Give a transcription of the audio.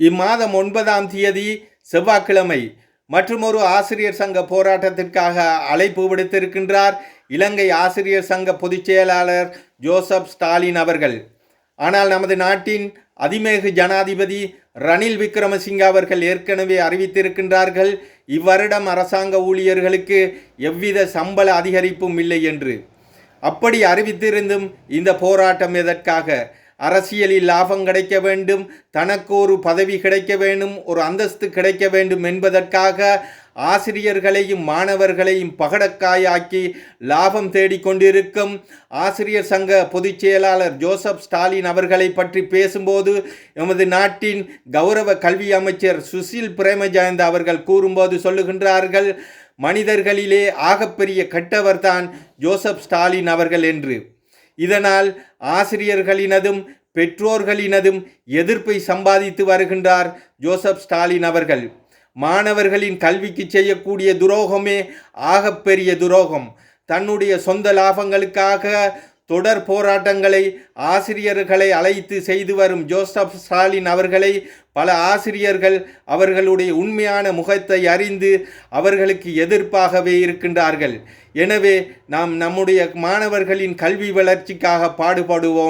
இம்மாதம் ஒன்பதாம் தேதி செவ்வாய்க்கிழமை மற்றுமொரு ஆசிரியர் சங்க போராட்டத்திற்காக அழைப்பு விடுத்திருக்கின்றார் இலங்கை ஆசிரியர் சங்க பொதுச் செயலாளர் ஜோசப் ஸ்டாலின் அவர்கள். ஆனால் நமது நாட்டின் அதிமேகு ஜனாதிபதி ரணில் விக்ரமசிங்க அவர்கள் ஏற்கனவே அறிவித்திருக்கின்றார்கள் இவ்வருடம் அரசாங்க ஊழியர்களுக்கு எவ்வித சம்பள அதிகரிப்பும் இல்லை என்று. அப்படி அறிவித்திருந்தும் இந்த போராட்டம் எதற்காக? அரசியலில் லாபம் கிடைக்க வேண்டும் தனக்கு ஒரு பதவி கிடைக்க வேண்டும் ஒரு அந்தஸ்து கிடைக்க வேண்டும் என்பதற்காக ஆசிரியர்களையும் மாணவர்களையும் பகடக்காயாக்கி லாபம் தேடிக் கொண்டிருக்கும் ஆசிரியர் சங்க பொதுச் செயலாளர் ஜோசப் ஸ்டாலின் அவர்களை பற்றி பேசும்போது எமது நாட்டின் கௌரவ கல்வி அமைச்சர் சுசில் பிரேமஜயந்த அவர்கள் கூறும்போது சொல்லுகின்றார்கள் மனிதர்களிலே ஆகப்பெரிய கெட்டவர்தான் ஜோசப் ஸ்டாலின் அவர்கள் என்று. இதனால் ஆசிரியர்களினதும் பெற்றோர்களினதும் எதிர்ப்பை சம்பாதித்து வருகின்றார் ஜோசப் ஸ்டாலின் அவர்கள். மாணவர்களின் கல்விக்கு செய்யக்கூடிய துரோகமே ஆகப்பெரிய துரோகம். தன்னுடைய சொந்த லாபங்களுக்காக தொடர் போராட்டங்களை ஆசிரியர்களை அழைத்து செய்து வரும் ஜோசப் ஸ்டாலின் அவர்களை பல ஆசிரியர்கள் அவர்களுடைய உண்மையான முகத்தை அறிந்து அவர்களுக்கு எதிர்ப்பாகவே இருக்கின்றார்கள். எனவே நாம் நம்முடைய மாணவர்களின் கல்வி வளர்ச்சிக்காக பாடுபடுவோம்.